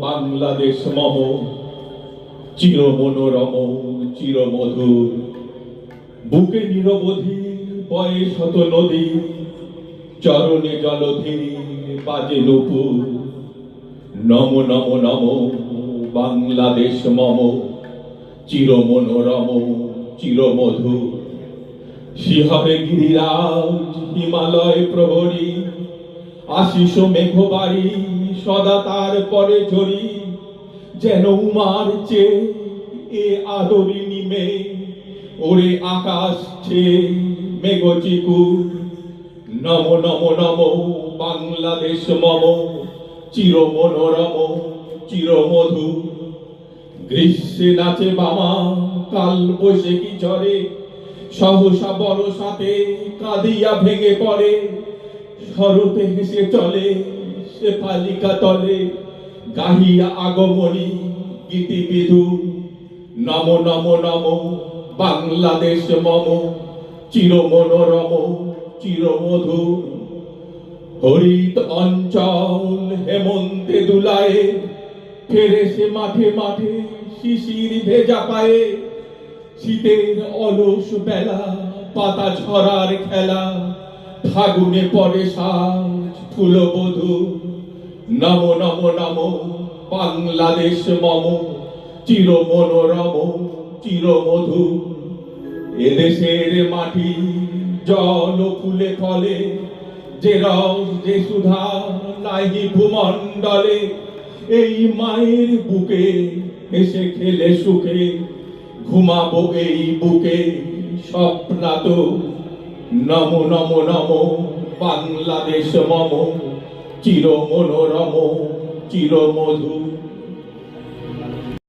বাংলাদেশ মম। চির মনোরম চির মধুর বুকে নিরবধি, বয়ে শত নদী। চরণে জলধি বাজে নুপুর। নম নম নম, বাংলাদেশ মম। চির মনোরম চির মধুর শিহরে গিরিরাজ, হিমালয় প্রহরী। আশিস মেঘবাড়ি সদা তার পরে ঝরি, যেন উমার চে এ আদরিনী মে ওরে আকাশ ছে মেঘ চিকু নম নম নম, বাংলাদেশ মম, চির মনোরম, চির মধু। গ্রীষ্মে নাচে বামা, কাল বসে কি ঝরে, সহসা বড় সাথে কাঁদিয়া ভেঙে পড়ে। শরতে হেসে চলে পালিকা তলে গাহিয়া আগমনী গীতি বিধু। নম নম নম, বাংলাদেশ মম চির মনোরম চির মধু হরিত অঞ্চল হেমন্তে দুলায়ে ফেরে সে মাঠে মাঠে শিশির ভেজা পায়ে, শীতের অলস বেলা, পাতা ছড়ার খেলা, ফাগুনে পরে সাজ ফুলবধূ নম নম নম, বাংলাদেশ মম চির মনোরম চির মধু এদেশের মাটি জল ফুলে ফলে, যে রস যে সুধা নাহি ভূমণ্ডলে, এই মায়ের বুকে এসে খেলে সুখে, ঘুমাবো এই বুকে স্বপ্নাত। নম নম নম, বাংলাদেশ মম। চির মনোরম চির মধু